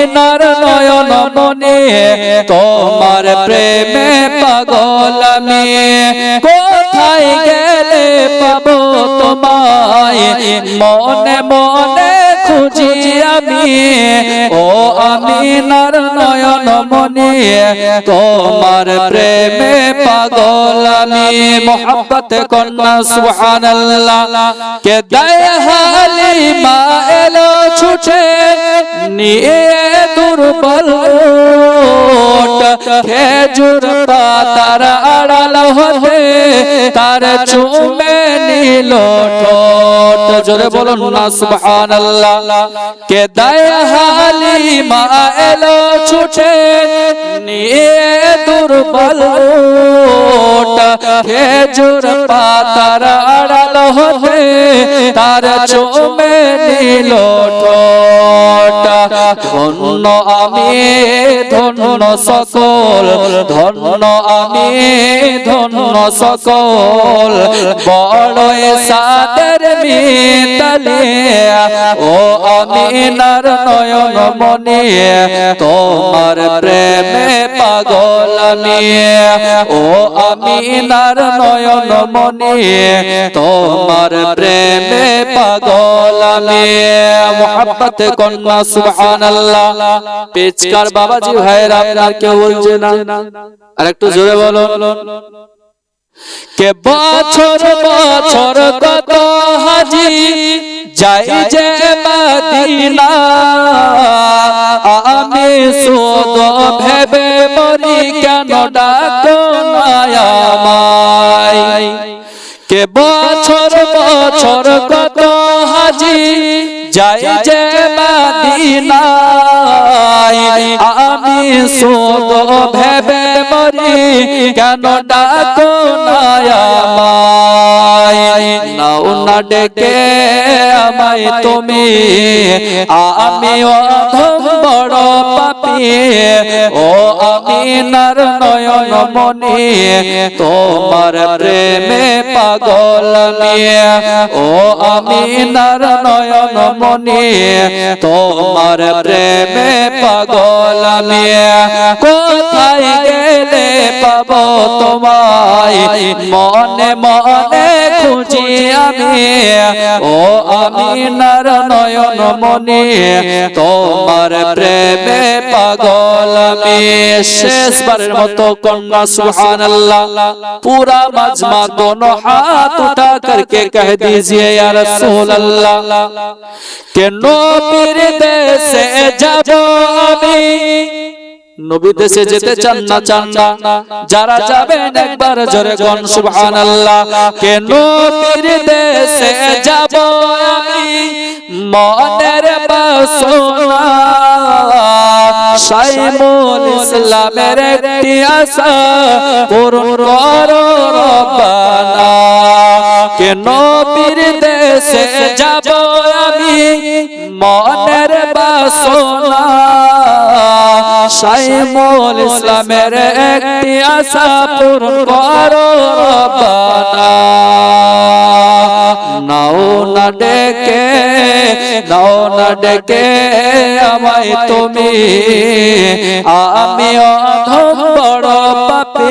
আমিনার নয়ন মনে, তোমার প্রেমে পাগল আমি। কোথায় গেলে পাবো তোমায়? মনে মনে খুঁজি আমি। ও আমিনার নয়ন মনে তোমার প্রেমে পাগল আমি মোহাম্মত কন্যা, সুবহানাল্লাহ। কে দেয় হালিমা এলো ছুটে, নিয়ে দুর্বল খেজুর পাতার আড়াল হতে তার চুমে ঠোঁট জোরে বলুন না সুবহানাল্লাহ কে দেয় হালিমা এলো ছুটে নিয়ে দুর্বল ওট খেজুর পাতার আড়াল হতে তার চুমে নিল ধন্য আমি ধন্য সকল ধন্য আমি ধন্য সকল বড় সাদের ও আমিনার নয়ন মনে, তোমার প্রেমে পাগল আমি ও আমিনার নয়ন মনে, তোমার প্রেমে পাগল আমি মোহাম্মত কন্যা, সুবহানাল্লাহ। পেচকার বাবাজি ভাইরা আপনার কেউ বলছে না? আর একটু জোরে বলো কে বছর বছর কত হাজি যাই যে মদিনা, আমি শুধু ভেবে মরি কেন ডাকো না আমায় কে বছর বছর কত হাজি যাই যে মদিনায় আমি শুধু ভেবে কেন ডাকো নাও না ডেকে আমায় তুমি। আমি অধম বড় পাপি। ও আমি নার নয়ন মনি তোমার প্রেমে পাগল ও আমি নার নয়ন মনি তোমার প্রেমে পাগল গেলে যাব তোমায়। মনে মনে খুঁজি আমি। ও আমি নার নয়ন মনে তোমার প্রেমে পাগল আমি। শেষবারের মতো কন্যা সুহান পুরা মাজমা দোনো হাত উঠা করকে কে দিজিয়ে আর সোল কেন পীর দেশে যাব আমি? নবী দেশে যেতে চান না চান না যারা যাবেন একবার জোরে গন সুবহানাল্লাহ। কে নবীর দেশে যাব আমি মনের বাসনা। সাইমুল ইসলামের একটি আশা পূরণ করো রব্বানা। কে নবীর দেশে যাব আমি মনের বাসনা। সাইমুল ইসলামের একটি আশা পূরণ করো নাও না ডেকে, নাও না ডেকে আমায় তুমি। আমি অধম বড় পাপে।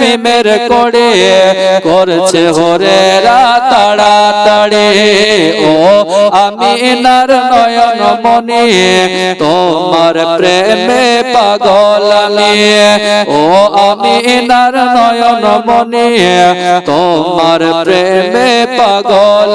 মিমের করে করছে হরে তাড়াতাড়ি ও আমি নার নয়ন মনি, তোমার প্রেমে পাগল ও আমি নার নয়ন মনি, তোমার প্রেমে পাগল